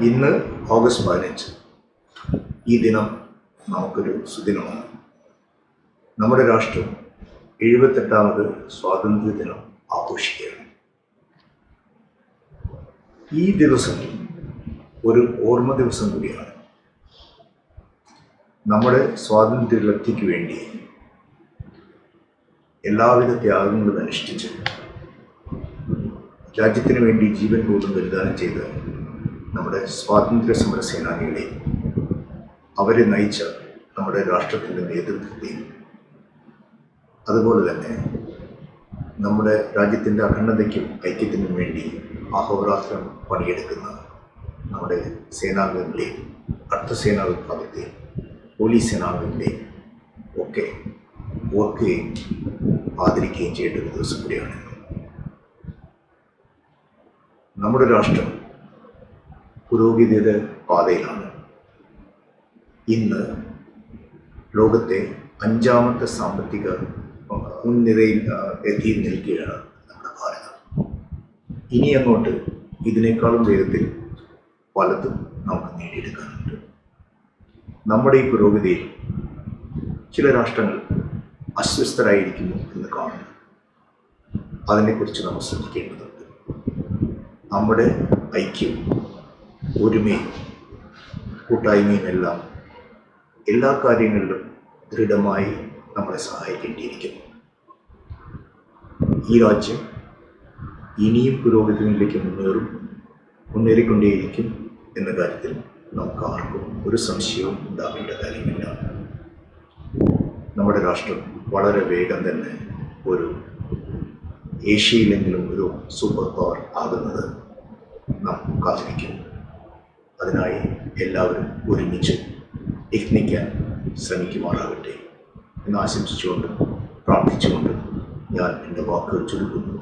ഇന്ന് ഓഗസ്റ്റ് പതിനഞ്ച്. ഈ ദിനം നമുക്കൊരു സുദിനമാണ്. നമ്മുടെ രാഷ്ട്രം എഴുപത്തെട്ടാമത് സ്വാതന്ത്ര്യ ദിനം ആഘോഷിക്കുകയാണ്. ഈ ദിവസം ഒരു ഓർമ്മ ദിവസം കൂടിയാണ്. നമ്മുടെ സ്വാതന്ത്ര്യലബ്ധിക്ക് വേണ്ടി എല്ലാവിധ ത്യാഗങ്ങളും അനുഷ്ഠിച്ച് രാജ്യത്തിന് വേണ്ടി ജീവൻ പോലും ബലിദാനം ചെയ്ത നമ്മുടെ സ്വാതന്ത്ര്യ സമര സേനാനികളെയും അവരെ നയിച്ച നമ്മുടെ രാഷ്ട്രത്തിന്റെ നേതൃത്വത്തെയും അതുപോലെ തന്നെ നമ്മുടെ രാജ്യത്തിന്റെ അഖണ്ഡതയ്ക്കും ഐക്യത്തിനും വേണ്ടി അഹോരാത്രം പണിയെടുക്കുന്ന നമ്മുടെ സേനാംഗങ്ങളെയും അർദ്ധസേനാ വിഭാഗത്തെയും പോലീസ് സേനാംഗങ്ങളെയും ഒക്കെ ഓർക്കുകയും ആദരിക്കുകയും ചെയ്യേണ്ട ഒരു ദിവസം കൂടിയാണ് നമ്മുടെ രാഷ്ട്രം പുരോഗതിയുടെ പാതയിലാണ്. ഇന്ന് ലോകത്തെ അഞ്ചാമത്തെ സാമ്പത്തിക മുൻനിരയിൽ എത്തി നിൽക്കുകയാണ് നമ്മുടെ ഭാരതം. ഇനി അങ്ങോട്ട് ഇതിനേക്കാളും വേഗത്തിൽ പലതും നമുക്ക് നേടിയെടുക്കാനുണ്ട്. നമ്മുടെ ഈ പുരോഗതിയിൽ ചില രാഷ്ട്രങ്ങൾ അസ്വസ്ഥരായിരിക്കുന്നു എന്ന് കാണുന്നു. അതിനെക്കുറിച്ച് നമ്മൾ ശ്രദ്ധിക്കേണ്ടതുണ്ട്. നമ്മുടെ ഐക്യം ഒരുമയും കൂട്ടായ്മയും എല്ലാം കാര്യങ്ങളിലും ദൃഢമായി നമ്മളെ സഹായിക്കേണ്ടിയിരിക്കുന്നു. ഈ രാജ്യം ഇനിയും പുരോഗതിയിലേക്ക് മുന്നേറും മുന്നേറിക്കൊണ്ടേയിരിക്കും എന്ന കാര്യത്തിൽ നമുക്ക് ആർക്കും ഒരു സംശയവും ഉണ്ടാകേണ്ട കാര്യമില്ല. നമ്മുടെ രാഷ്ട്രം വളരെ വേഗം തന്നെ ഒരു ഏഷ്യയിലെങ്കിലും ഒരു സൂപ്പർ പവർ ആകുന്നത് നാം കാത്തിരിക്കും അതിനായി എല്ലാവരും ഒരുമിച്ച് യത്നിക്കാൻ ശ്രമിക്കുമാറാകട്ടെ എന്ന് ആശംസിച്ചുകൊണ്ട് പ്രാർത്ഥിച്ചുകൊണ്ട് ഞാൻ എന്റെ വാക്കുകൾ ചുരുക്കുന്നു